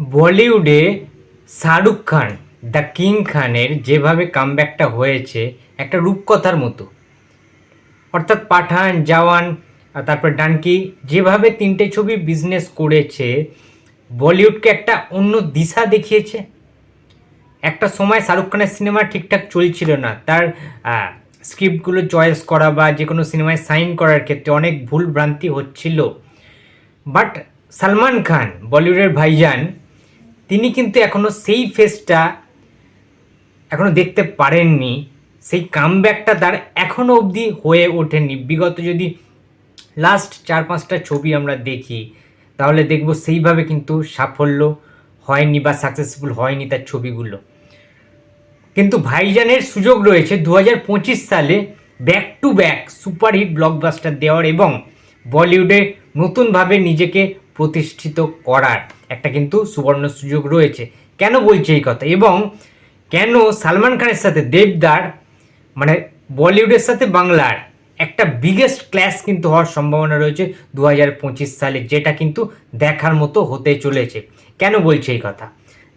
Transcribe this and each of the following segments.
বলিউডে Shahrukh Khan, the king খানের যেভাবে কামব্যাকটা হয়েছে, একটা রূপকথার মতো। অর্থাৎ পাঠান, জওয়ান তারপর ডানকি, যেভাবে তিনটে ছবি বিজনেস করেছে, বলিউডকে একটা অন্য দিশা দেখিয়েছে। একটা সময় শাহরুখ খানের সিনেমা ঠিকঠাক চলছিল না। তার স্ক্রিপ্টগুলো চয়েস করা বা যে কোনো সিনেমায় সাইন করার ক্ষেত্রে অনেক ভুল ভ্রান্তি হচ্ছিল। বাট সালমান খান, বলিউডের ভাইজান তিনি কিন্তু এখনও সেই ফেসটা এখনও দেখতে পারেননি। সেই কামব্যাকটা তার এখনও অবধি হয়ে ওঠেনি। বিগত যদি লাস্ট চার পাঁচটা ছবি আমরা দেখি, তাহলে দেখব সেইভাবে কিন্তু সাফল্য হয়নি বা সাকসেসফুল হয়নি তার ছবিগুলো। কিন্তু ভাইজানের সুযোগ রয়েছে দু হাজার পঁচিশ সালে back to back superhit blockbuster দেওয়ার এবং বলিউডে নতুনভাবে নিজেকে প্রতিষ্ঠিত করার একটা কিন্তু সুবর্ণ সুযোগ রয়েছে। কেন বলছি এই কথা? এবং কেন সালমান খানের সাথে দেবদার মানে বলিউডের সাথে বাংলার একটা বিগেস্ট ক্ল্যাশ কিন্তু হওয়ার সম্ভাবনা রয়েছে দু হাজার পঁচিশ সালে, যেটা কিন্তু দেখার মতো হতে চলেছে। কেন বলছি এই কথা?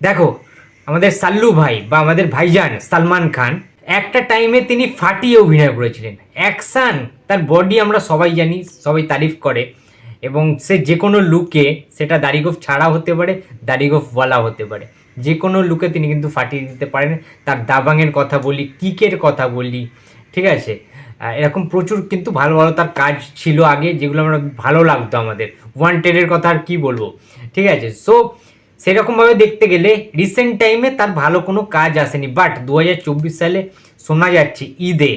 দেখো, আমাদের সাল্লু ভাই বা আমাদের ভাইজান সালমান খান একটা টাইমে তিনি ফাটিয়ে অভিনয় করেছিলেন। অ্যাকশান, তার বডি আমরা সবাই জানি, সবাই তারিফ করে। এবং সে যে কোনো লুকে সেটা দাড়িগোফ ছাড়া হতে পারে দাড়িগোফওয়ালা হতে পারে। যে কোনো লুকে তিনি কিন্তু ফাটিয়ে দিতে পারেন। তার দাবাংয়ের কথা বলি, কিকের কথা বলি, ঠিক আছে? এরকম প্রচুর কিন্তু ভালো ভালো তার কাজ ছিল আগে, যেগুলো আমরা ভালো লাগতো আমাদের। ওয়ান ওয়ান্টেডের কথা আর কি বলব? ঠিক আছে? সো সেরকমভাবে দেখতে গেলে রিসেন্ট টাইমে তার ভালো কোনো কাজ আসেনি। বাট দু হাজার চব্বিশ সালে শোনা যাচ্ছে ঈদে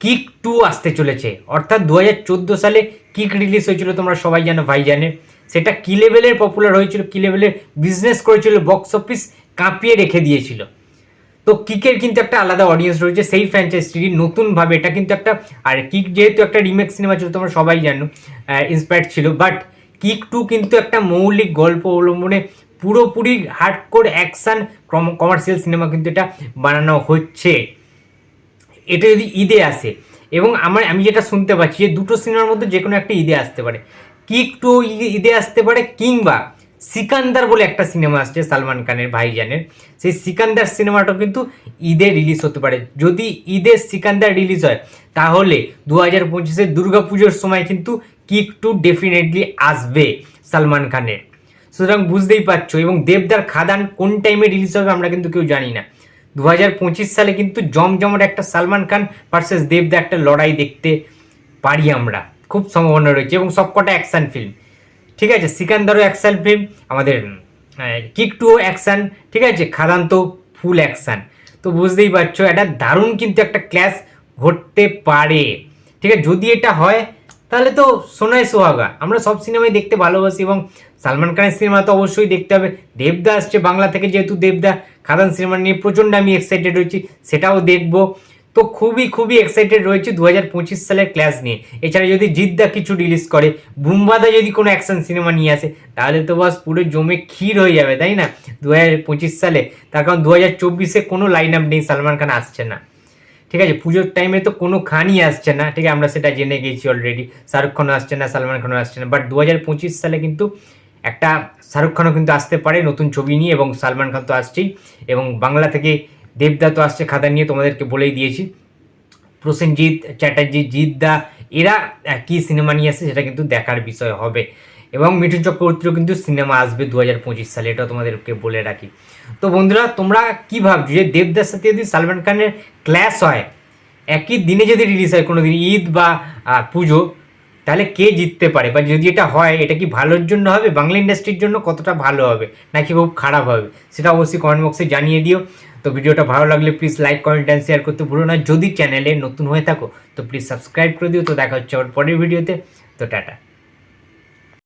কিক টু আসতে চলেছে। অর্থাৎ দু হাজার চোদ্দ সালে কিক রিলিজ হয়েছিল তোমরা সবাই জানো ভাইজানের সেটা কি লেভেলের পপুলার হয়েছিল, কি লেভেলের বিজনেস করেছিল বক্স অফিস কাঁপিয়ে রেখে দিয়েছিল। তো কিকের কিন্তু একটা আলাদা অডিয়েন্স রয়েছে, সেই ফ্র্যাঞ্চাইজিটি নতুনভাবে। এটা কিন্তু একটা, আর কিক যেহেতু একটা রিমেক সিনেমা ছিল, তোমরা সবাই জানো ইন্সপায়ার্ড ছিল। বাট কিক টু কিন্তু একটা মৌলিক গল্প অবলম্বনে পুরোপুরি হার্ডকোর অ্যাকশন কমার্শিয়াল সিনেমা কিন্তু এটা বানানো হচ্ছে। এটা যদি ঈদে আসে এবং আমার, আমি যেটা শুনতে পাচ্ছি যে দুটো সিনেমার মধ্যে যে কোনো একটা ঈদে আসতে পারে। কিক টু ঈদে আসতে পারে কিংবা সিকান্দার বলে একটা সিনেমা আসছে সালমান খানের ভাইজানের। সেই সিকান্দার সিনেমাটাও কিন্তু ঈদে রিলিজ হতে পারে। যদি ঈদে সিকান্দার রিলিজ হয়, তাহলে দু হাজার পঁচিশে দুর্গা পুজোর সময় কিন্তু কিক টু ডেফিনেটলি আসবে সালমান খানের। সুতরাং বুঝতেই পারছ এবং দেবদার খাদান কোন টাইমে রিলিজ হবে আমরা কিন্তু কেউ জানি না। দু হাজার পঁচিশ সালে কিন্তু জমজমাট একটা সালমান খান ভার্সেস দেবদা একটা লড়াই দেখতে পারি আমরা। খুব সম্ভাবনা রয়েছে এবং সবকটা অ্যাকশন ফিল্ম ঠিক আছে, সিকান্দারও অ্যাকশন ফিল্ম আমাদের কিক টুও অ্যাকশন ঠিক আছে, খাদান্ত ফুল অ্যাকশন তো বুঝতেই পারছ এটা দারুণ কিন্তু একটা ক্লাস ঘটতে পারে। ঠিক আছে, যদি এটা হয় তাহলে তো সোনায় সোহাগা। আমরা সব সিনেমাই দেখতে ভালোবাসি এবং সালমান খানের সিনেমা তো অবশ্যই দেখতে হবে। দেবদা আসছে বাংলা থেকে, যেহেতু দেবদা খাদান সিনেমা নিয়ে প্রচণ্ড আমি এক্সাইটেড রয়েছি, সেটাও দেখব। তো খুবই খুবই এক্সাইটেড রয়েছে দু হাজার পঁচিশ সালের ক্লাস নিয়ে। এছাড়া যদি জিদ্দা কিছু রিলিজ করে, বুম্বাদা যদি কোনো অ্যাকশন সিনেমা নিয়ে আসে, তাহলে তো বাস পুরো জমে ক্ষীর হয়ে যাবে, তাই না? দু হাজার পঁচিশ সালে। তার কারণ দু হাজার চব্বিশে কোনো লাইন আপ নেই, সালমান খান আসছে না। ঠিক আছে, পুজোর টাইমে তো কোনো খানই আসছে না, ঠিক আছে, আমরা সেটা জেনে গেছি অলরেডি শাহরুখ খানও আসছে না, সালমান খানও আসছে না বাট দু হাজার পঁচিশ সালে কিন্তু একটা শাহরুখ খানও কিন্তু আসতে পারে নতুন ছবি নিয়ে, এবং সালমান খান তো আসছেই, এবং বাংলা থেকে দেবদা তো আসছে খাতা নিয়ে, তোমাদেরকে বলেই দিয়েছি। প্রসেনজিৎ চ্যাটার্জি জিদ্দা এরা কী সিনেমা নিয়ে আসছে, সেটা কিন্তু দেখার বিষয় হবে। এবং মিঠুন চক্রবর্তীরও কিন্তু সিনেমা আসবে দু হাজার পঁচিশ সালে এটাও তোমাদেরকে বলে রাখি। তো বন্ধুরা, তোমরা কি ভাবছ যে দেবদার সাথে যদি সালমান খানের ক্ল্যাশ হয়? একই দিনে যদি রিলিজ হয় কোনো দিন ঈদ বা পুজো, তাহলে কে জিততে পারে? বা যদি এটা হয়, এটা কি ভালোর জন্য হবে? বাংলা ইন্ডাস্ট্রির জন্য কতটা ভালো হবে? নাকি খুব খারাপ হবে? সেটা অবশ্যই কমেন্ট বক্সে জানিয়ে দিও। তো ভিডিওটা ভালো লাগলে please like comment and share করতে ভুলো না। যদি চ্যানেলে নতুন হয়ে থাকো, তো প্লিজ সাবস্ক্রাইব করে দিও। তো দেখা হচ্ছে আবার পরের ভিডিওতে তো টাটা।